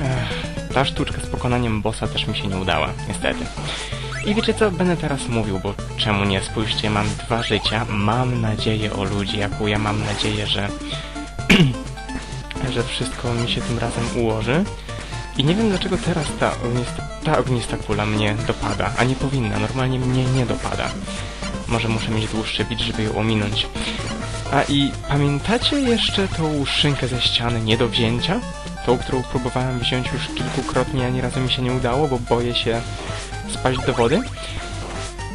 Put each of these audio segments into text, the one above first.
Ech, ta sztuczka z pokonaniem bossa też mi się nie udała, niestety. I wiecie co, będę teraz mówił, bo czemu nie? Spójrzcie, mam dwa życia, mam nadzieję o ludzi, jaką ja mam nadzieję, że... że wszystko mi się tym razem ułoży. I nie wiem dlaczego teraz ta ognista, ta ognista kula mnie dopada, a nie powinna, normalnie mnie nie dopada. Może muszę mieć dłuższy bit, żeby ją ominąć. A i pamiętacie jeszcze tą szynkę ze ściany nie do wzięcia? Tą, którą próbowałem wziąć już kilkukrotnie, ani razu mi się nie udało, bo boję się spaść do wody?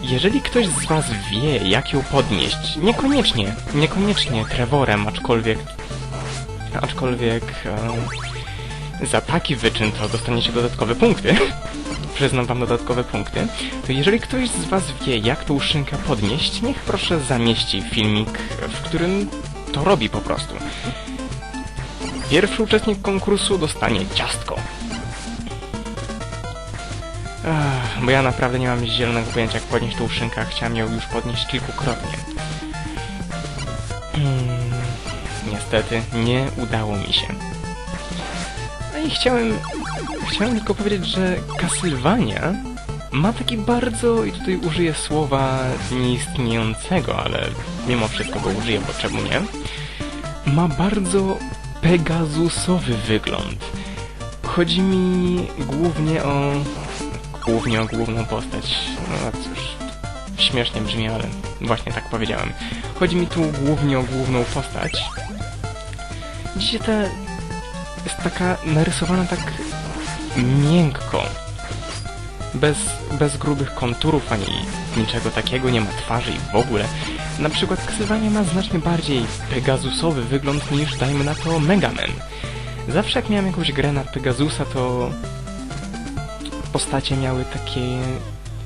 Jeżeli ktoś z was wie, jak ją podnieść, niekoniecznie, niekoniecznie Trevorem, aczkolwiek, aczkolwiek e, za taki wyczyn to dostaniecie dodatkowe punkty, przyznam wam dodatkowe punkty, to jeżeli ktoś z was wie, jak tą szynkę podnieść, niech proszę zamieści filmik, w którym to robi po prostu. Pierwszy uczestnik konkursu dostanie ciastko. Ach, bo ja naprawdę nie mam zielonego pojęcia, jak podnieść tą szynkę, chciałem ją już podnieść kilkukrotnie. Hmm, niestety, nie udało mi się. No i chciałem, chciałem tylko powiedzieć, że Castlevania ma taki bardzo, i tutaj użyję słowa nieistniejącego, ale mimo wszystko go użyję, bo czemu nie? Ma bardzo pegasusowy wygląd. Chodzi mi głównie o... głównie o główną postać. No cóż, śmiesznie brzmi, ale właśnie tak powiedziałem. Chodzi mi tu głównie o główną postać. Dzisiaj ta jest taka narysowana tak miękko. Bez, bez grubych konturów ani niczego takiego, nie ma twarzy i w ogóle. Na przykład Castlevania ma znacznie bardziej pegasusowy wygląd niż, dajmy na to, Mega Man. Zawsze jak miałem jakąś grę na Pegasusa, to postacie miały takie...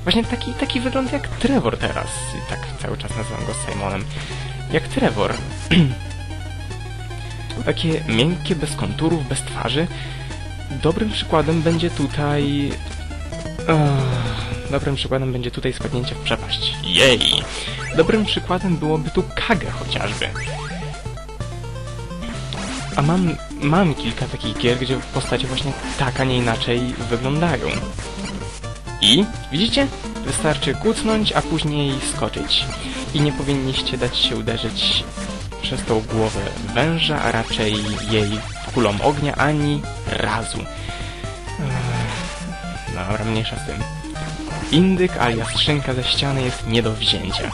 Właśnie taki, taki wygląd jak Trevor teraz. I tak cały czas nazywam go Simonem. Jak Trevor. takie miękkie, bez konturów, bez twarzy. Dobrym przykładem będzie tutaj... Dobrym przykładem będzie tutaj spadnięcie w przepaść. Jej! Dobrym przykładem byłoby tu Kage chociażby. A mam, mam kilka takich gier, gdzie postacie właśnie tak, a nie inaczej wyglądają. I, widzicie? Wystarczy kucnąć, a później skoczyć. I nie powinniście dać się uderzyć przez tą głowę węża, a raczej jej kulą ognia ani razu. Ech, Dobra, mniejsza z tym. Indyk alias szynka ze ściany jest nie do wzięcia.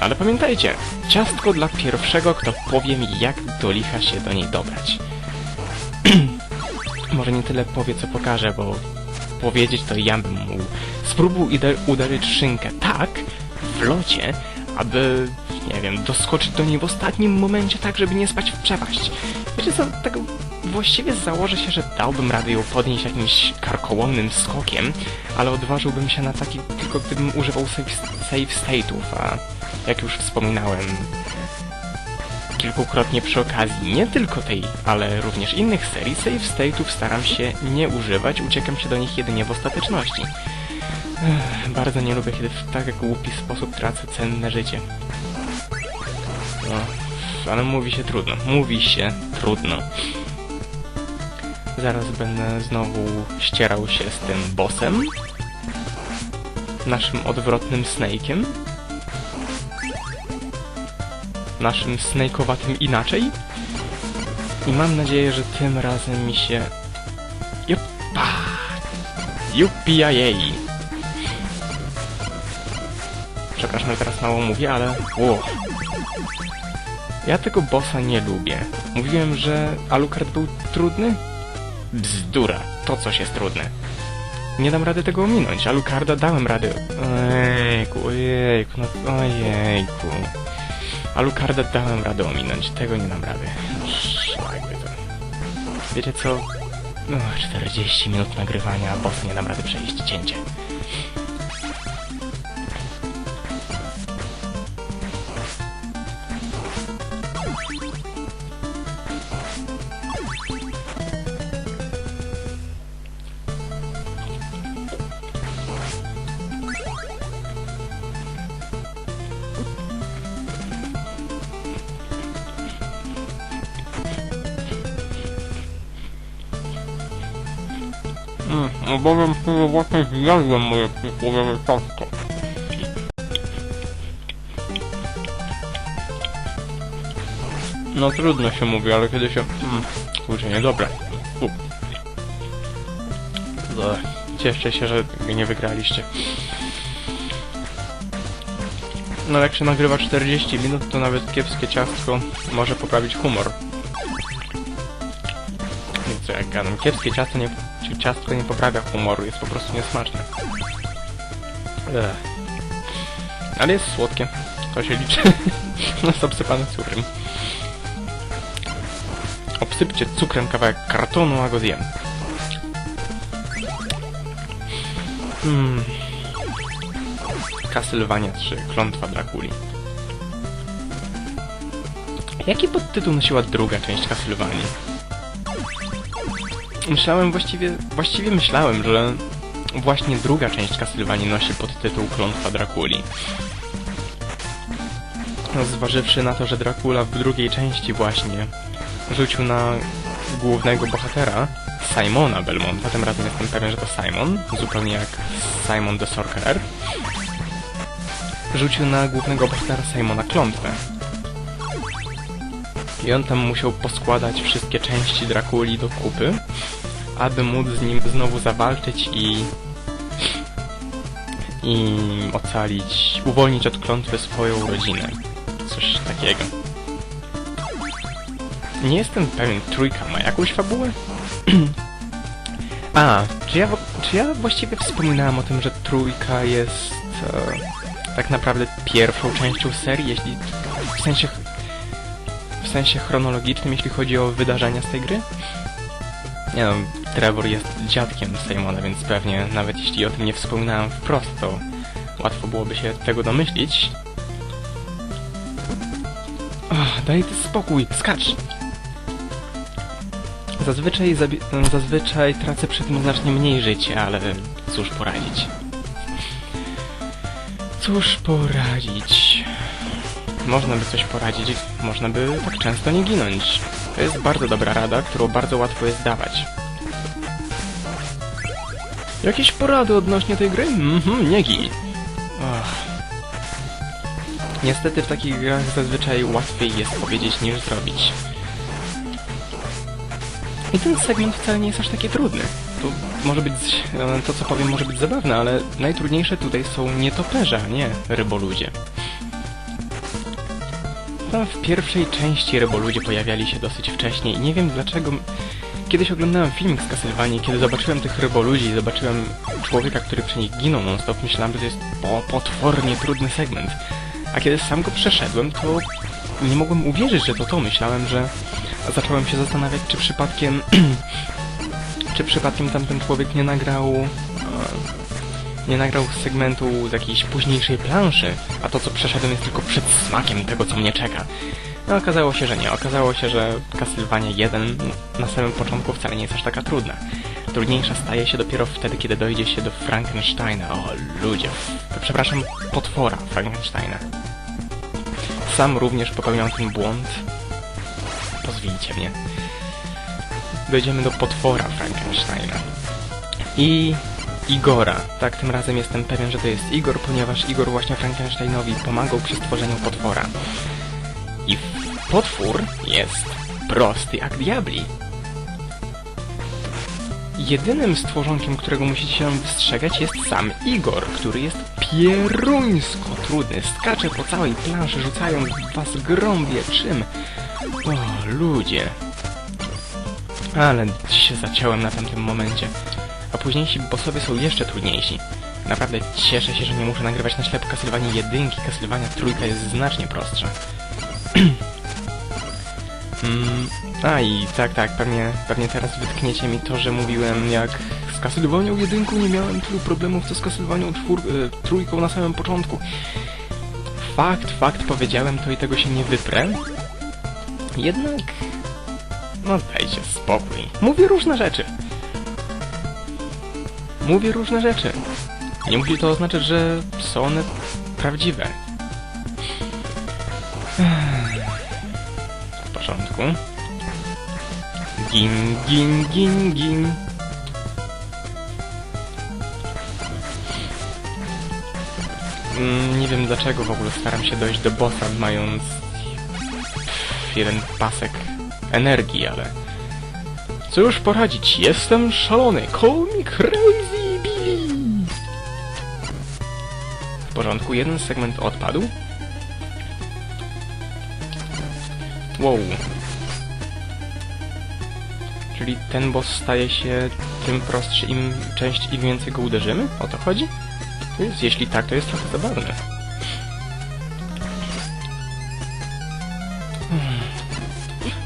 Ale pamiętajcie, ciastko dla pierwszego, kto powie mi, jak do licha się do niej dobrać. Może nie tyle powie, co pokaże, bo powiedzieć to ja bym mógł. Spróbuj uderzyć szynkę tak, w locie, aby, nie wiem, doskoczyć do niej w ostatnim momencie tak, żeby nie spać w przepaść. Wiecie co, tak właściwie założę się, że dałbym radę ją podnieść jakimś karkołomnym skokiem, ale odważyłbym się na taki tylko gdybym używał save, save state'ów, a jak już wspominałem kilkukrotnie przy okazji nie tylko tej, ale również innych serii, save state'ów staram się nie używać, uciekam się do nich jedynie w ostateczności. Bardzo nie lubię, kiedy w tak głupi sposób tracę cenne życie. No, ale mówi się trudno. Mówi się trudno. Zaraz będę znowu ścierał się z tym bossem. Naszym odwrotnym Snake'iem. Naszym snake'owatym inaczej. I mam nadzieję, że tym razem mi się... Juppa! Juppijajej! Przepraszam, że teraz mało mówię, ale... Ło. Ja tego bossa nie lubię. Mówiłem, że Alucard był trudny? Bzdura. To coś jest trudne. Nie dam rady tego ominąć. Alucarda dałem radę. Ojejku, ojejku, no ojejku. Alucarda dałem radę ominąć. Tego nie dam rady. Szlakby to. Wiecie co? No, 40 minut nagrywania, a bossa nie dam rady przejść. Cięcie. Mm, obawiam się, że właśnie zjadłem moje przysłowiowe ciastko. No trudno się mówi, ale kiedy się... Mm, kurczę, niedobre. Ech, Cieszcie się, że nie wygraliście. No jak się nagrywa 40 minut, to nawet kiepskie ciastko może poprawić humor. Co jak gadam, kiepskie ciasto nie, ciastko nie poprawia humoru, jest po prostu niesmaczne. Ech. Ale jest słodkie, to się liczy. jest obsypane cukrem. Obsypcie cukrem kawałek kartonu, a go zjem. Hmm. Castlevania 3. Klątwa Drakuli. Jaki podtytuł nosiła druga część Castlevanii? Myślałem właściwie... Właściwie myślałem, że właśnie druga część Castlevanii nosi podtytuł Klątwa Drakuli. Zważywszy na to, że Dracula w drugiej części właśnie rzucił na głównego bohatera, Simona Belmonta, tym razem jestem pewien, że to Simon, zupełnie jak Simon the Sorcerer, rzucił na głównego bohatera Simona klątwę. I on tam musiał poskładać wszystkie części Drakuli do kupy, aby móc z nim znowu zawalczyć i i ocalić, uwolnić od klątwy swoją rodzinę. Coś takiego. Nie jestem pewien, trójka ma jakąś fabułę? A, czy ja, czy ja właściwie wspominałem o tym, że trójka jest e, tak naprawdę pierwszą częścią serii, jeśli w sensie sensie chronologicznym, jeśli chodzi o wydarzenia z tej gry? Nie no, Trevor jest dziadkiem Simona, więc pewnie nawet jeśli o tym nie wspominałem wprost, to łatwo byłoby się tego domyślić. Ach, daj ty spokój, skacz! Zazwyczaj, zabi- zazwyczaj tracę przy tym znacznie mniej życia, ale cóż poradzić. Cóż poradzić? Można by coś poradzić, można by tak często nie ginąć. To jest bardzo dobra rada, którą bardzo łatwo jest dawać. Jakieś porady odnośnie tej gry? Mhm, nie gin. Niestety w takich grach zazwyczaj łatwiej jest powiedzieć niż zrobić. I ten segment wcale nie jest aż taki trudny. To może być, e, to co powiem może być zabawne, ale najtrudniejsze tutaj są nietoperze, a nie ryboludzie. Tam w pierwszej części ryboludzie pojawiali się dosyć wcześnie i nie wiem dlaczego... Kiedyś oglądałem filmik z Castlevanii, kiedy zobaczyłem tych ryboludzi i zobaczyłem człowieka, który przy nich ginął non-stop, myślałem, że to jest po, potwornie trudny segment. A kiedy sam go przeszedłem, to nie mogłem uwierzyć, że to to. Myślałem, że... Zacząłem się zastanawiać, czy przypadkiem... czy przypadkiem tamten człowiek nie nagrał... nie nagrał segmentu z jakiejś późniejszej planszy, a to co przeszedłem jest tylko przedsmakiem tego, co mnie czeka. No okazało się, że nie. Okazało się, że Castlevania 1 na samym początku wcale nie jest aż taka trudna. Trudniejsza staje się dopiero wtedy, kiedy dojdzie się do Frankensteina. O, ludzie. Przepraszam, potwora Frankensteina. Sam również popełniam ten błąd. Pozwijcie mnie. Dojdziemy do potwora Frankensteina. I Igora. Tak, tym razem jestem pewien, że to jest Igor, ponieważ Igor właśnie Frankensteinowi pomagał przy stworzeniu potwora. I potwór jest prosty jak diabli. Jedynym stworzonkiem, którego musicie się wystrzegać jest sam Igor, który jest pieruńsko trudny. Skacze po całej planszy, rzucając was grąbie czym. O, ludzie. Ale się zaciąłem na tamtym momencie. A późniejsi bossowie są jeszcze trudniejsi. Naprawdę cieszę się, że nie muszę nagrywać na ślepo Castlevania jedynki. Castlevania trójka jest znacznie prostsza. mm, a i tak, tak, pewnie, pewnie teraz wytkniecie mi to, że mówiłem jak z Castlevanią jedynką nie miałem tylu problemów, co z Castlevanią czwór, y, trójką na samym początku. Fakt, fakt, powiedziałem to i tego się nie wyprę. Jednak... No dajcie spokój. Mówię różne rzeczy mówię różne rzeczy. Nie musi to oznaczać, że są one prawdziwe. W porządku. Gin, gin, gin, gin. Mm, nie wiem dlaczego w ogóle staram się dojść do bossa, mając jeden pasek energii, ale... Cóż poradzić, jestem szalony, call me crazy! Porządku, jeden segment odpadł. Wow. Czyli ten boss staje się tym prostszy, im częściej, im więcej go uderzymy? O to chodzi? Więc jeśli tak, to jest trochę zabawne.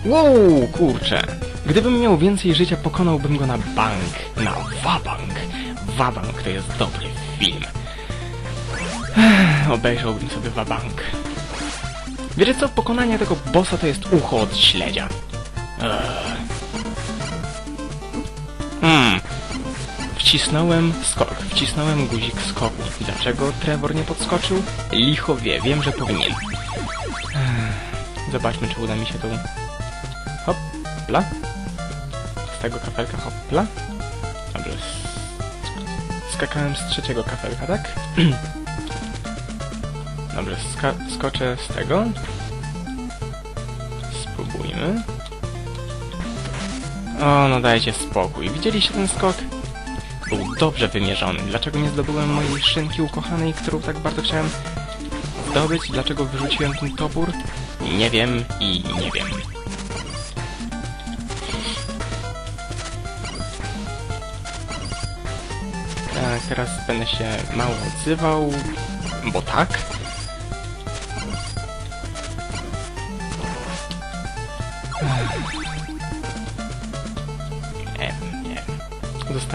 Wow, kurczę. Gdybym miał więcej życia, pokonałbym go na bank. Na wabank. Wabank to jest dobry film. Obejrzałbym sobie wabank. Wiecie co? Pokonanie tego bossa to jest ucho od śledzia. Hmm. Wcisnąłem skok, wcisnąłem guzik skoku. Dlaczego Trevor nie podskoczył? Licho wie, wiem, że powinien. Zobaczmy, czy uda mi się tu... Hopla. Z tego kafelka hopla. Dobrze. Skakałem z trzeciego kafelka, tak? Dobrze, skoczę z tego. Spróbujmy. O, no dajcie spokój. Widzieliście ten skok? Był dobrze wymierzony. Dlaczego nie zdobyłem mojej szynki ukochanej, którą tak bardzo chciałem zdobyć? Dlaczego wyrzuciłem ten topór? Nie wiem i nie wiem. Tak, teraz będę się mało odzywał, bo tak.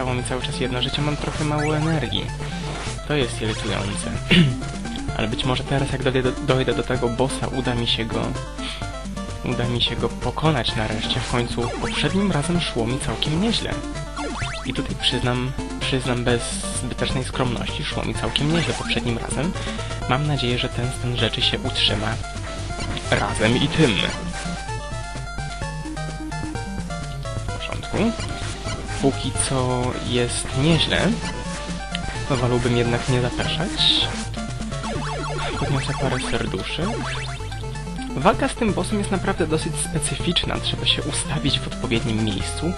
Zostało mi cały czas jedno życie, mam trochę mało energii. To jest irytujące. Ale być może teraz, jak dojdę do, dojdę do tego bossa, uda mi się go... Uda mi się go pokonać nareszcie. W końcu poprzednim razem szło mi całkiem nieźle. I tutaj przyznam, przyznam bez zbytecznej skromności, szło mi całkiem nieźle poprzednim razem. Mam nadzieję, że ten stan rzeczy się utrzyma razem i tym. W porządku. Póki co jest nieźle, to wolałbym jednak nie zapeszać. Podniosę parę serduszy. Walka z tym bossem jest naprawdę dosyć specyficzna. Trzeba się ustawić w odpowiednim miejscu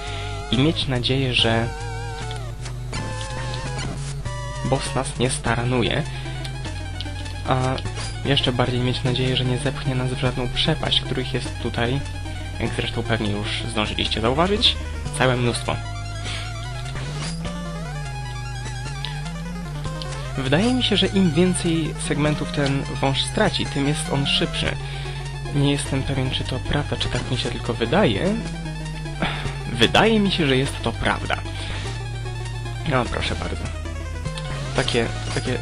i mieć nadzieję, że boss nas nie staranuje, a jeszcze bardziej mieć nadzieję, że nie zepchnie nas w żadną przepaść, których jest tutaj, jak zresztą pewnie już zdążyliście zauważyć, całe mnóstwo. Wydaje mi się, że im więcej segmentów ten wąż straci, tym jest on szybszy. Nie jestem pewien, czy to prawda, czy tak mi się tylko wydaje. Wydaje mi się, że jest to prawda. No, proszę bardzo. Takie, takie...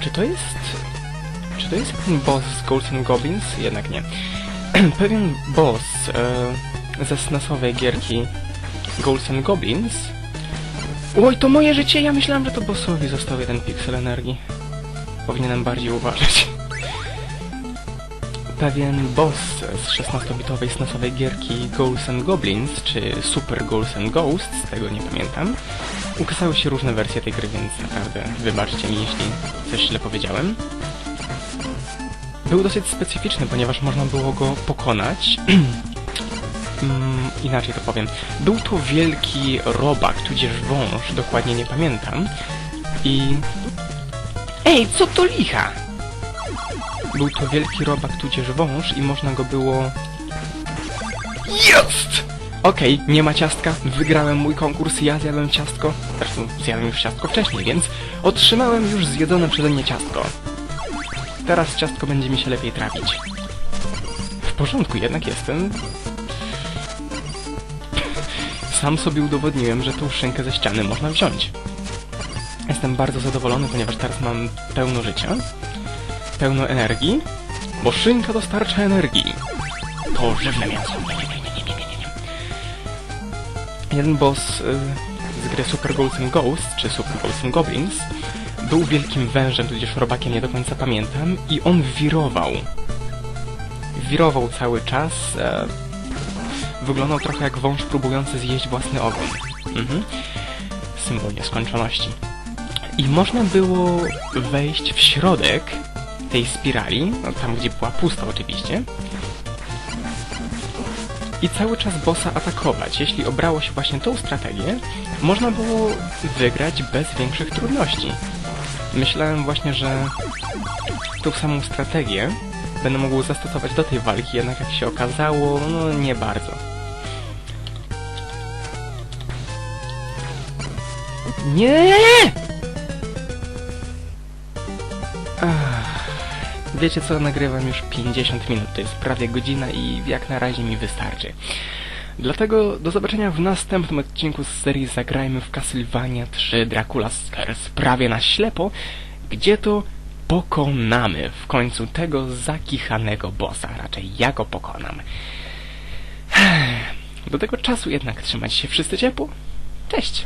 Czy to jest... Czy to jest ten boss z and Goblins? Jednak nie. Pewien boss e, ze SNESowej gierki and Goblins Oj, to moje życie! Ja myślałem, że to bossowi został jeden piksel energii. Powinienem bardziej uważać. Pewien boss z 16-bitowej SNESowej gierki Ghosts and Goblins, czy Super Ghosts and Ghosts, tego nie pamiętam. Ukazały się różne wersje tej gry, więc naprawdę wybaczcie mi, jeśli coś źle powiedziałem. Był dosyć specyficzny, ponieważ można było go pokonać mm, inaczej to powiem. Był to wielki robak, tudzież wąż, dokładnie nie pamiętam. I... Ej, co to licha? Był to wielki robak, tudzież wąż i można go było... Jest! Okej, nie ma ciastka, wygrałem mój konkurs, ja zjadłem ciastko. Zresztą zjadłem już ciastko wcześniej, więc otrzymałem już zjedzone przeze mnie ciastko. Teraz ciastko będzie mi się lepiej trafić. W porządku, jednak jestem sam sobie udowodniłem, że tą szynkę ze ściany można wziąć. Jestem bardzo zadowolony, ponieważ teraz mam pełno życia, pełno energii, bo szynka dostarcza energii. To żywne mięso. Jeden boss y, z gry Super Ghosts and Ghosts, czy Super and Goblins, był wielkim wężem, tudzież robakiem, nie do końca pamiętam, i on wirował. Wirował cały czas, e, wyglądał trochę jak wąż próbujący zjeść własny ogon. Mhm. Symbol nieskończoności. i można było wejść w środek tej spirali, no tam gdzie była pusta oczywiście, i cały czas bossa atakować. Jeśli obrało się właśnie tą strategię, można było wygrać bez większych trudności. Myślałem właśnie, że tą samą strategię będę mógł zastosować do tej walki, jednak jak się okazało, no nie bardzo. Nie! Wiecie co, nagrywam już 50 minut, to jest prawie godzina i jak na razie mi wystarczy. Dlatego do zobaczenia w następnym odcinku z serii Zagrajmy w Castlevania 3 Dracula's Curse prawie na ślepo, gdzie to pokonamy w końcu tego zakichanego bossa. Raczej ja go pokonam. Do tego czasu jednak trzymać się wszyscy ciepło. Cześć!